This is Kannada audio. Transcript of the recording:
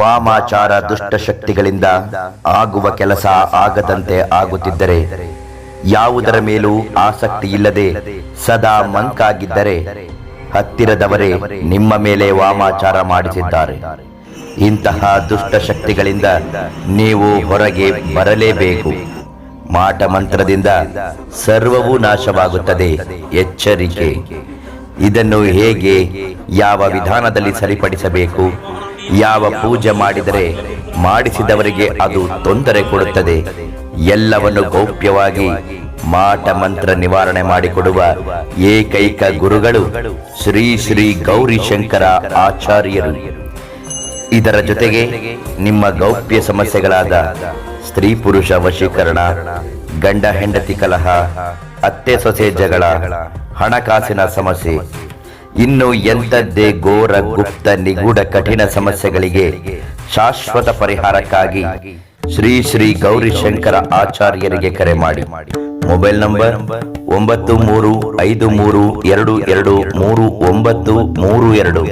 ವಾಮಾಚಾರ ದುಷ್ಟಶಕ್ತಿಗಳಿಂದ ಆಗುವ ಕೆಲಸ ಆಗದಂತೆ ಆಗುತ್ತಿದ್ದರೆ ಯಾವುದರ ಮೇಲೂ ಆಸಕ್ತಿ ಇಲ್ಲದೆ ಸದಾ ಮಂಕಾಗಿದ್ದರೆ ಹತ್ತಿರದವರೇ ನಿಮ್ಮ ಮೇಲೆ ವಾಮಾಚಾರ ಮಾಡಿಸಿದ್ದಾರೆ. ಇಂತಹ ದುಷ್ಟಶಕ್ತಿಗಳಿಂದ ನೀವು ಹೊರಗೆ ಬರಲೇಬೇಕು. ಮಾಟ ಮಂತ್ರದಿಂದ ಸರ್ವವೂ ನಾಶವಾಗುತ್ತದೆ. ಎಚ್ಚರಿಕೆ. ಇದನ್ನು ಹೇಗೆ ಯಾವ ವಿಧಾನದಲ್ಲಿ ಸರಿಪಡಿಸಬೇಕು? ಯಾವ ಪೂಜೆ ಮಾಡಿದರೆ ಮಾಡಿಸಿದವರಿಗೆ ಅದು ತೊಂದರೆ ಕೊಡುತ್ತದೆ. ಎಲ್ಲವನ್ನು ಗೌಪ್ಯವಾಗಿ ಮಾಟ ಮಂತ್ರ ನಿವಾರಣೆ ಮಾಡಿಕೊಡುವ ಏಕೈಕ ಗುರುಗಳು ಶ್ರೀ ಶ್ರೀ ಗೌರಿ ಶಂಕರ ಆಚಾರ್ಯರು. ಇದರ ಜೊತೆಗೆ ನಿಮ್ಮ ಗೌಪ್ಯ ಸಮಸ್ಯೆಗಳಾದ ಸ್ತ್ರೀ ಪುರುಷ ವಶೀಕರಣ, ಗಂಡ ಹೆಂಡತಿ ಕಲಹ, ಅತ್ತೆ ಸೊಸೆ ಜಗಳ, ಹಣಕಾಸಿನ ಸಮಸ್ಯೆ ಇನ್ನು ಎಂಥದ್ದೇ ಘೋರ ಗುಪ್ತ ನಿಗೂಢ ಕಠಿಣ ಸಮಸ್ಯೆಗಳಿಗೆ ಶಾಶ್ವತ ಪರಿಹಾರಕ್ಕಾಗಿ ಶ್ರೀ ಶ್ರೀ ಗೌರಿಶಂಕರ ಆಚಾರ್ಯರಿಗೆ ಕರೆ ಮಾಡಿ. ಮೊಬೈಲ್ ನಂಬರ್ ಒಂಬತ್ತು ಮೂರು ಐದು ಮೂರು ಎರಡು ಎರಡು ಮೂರು ಒಂಬತ್ತು ಮೂರು ಎರಡು.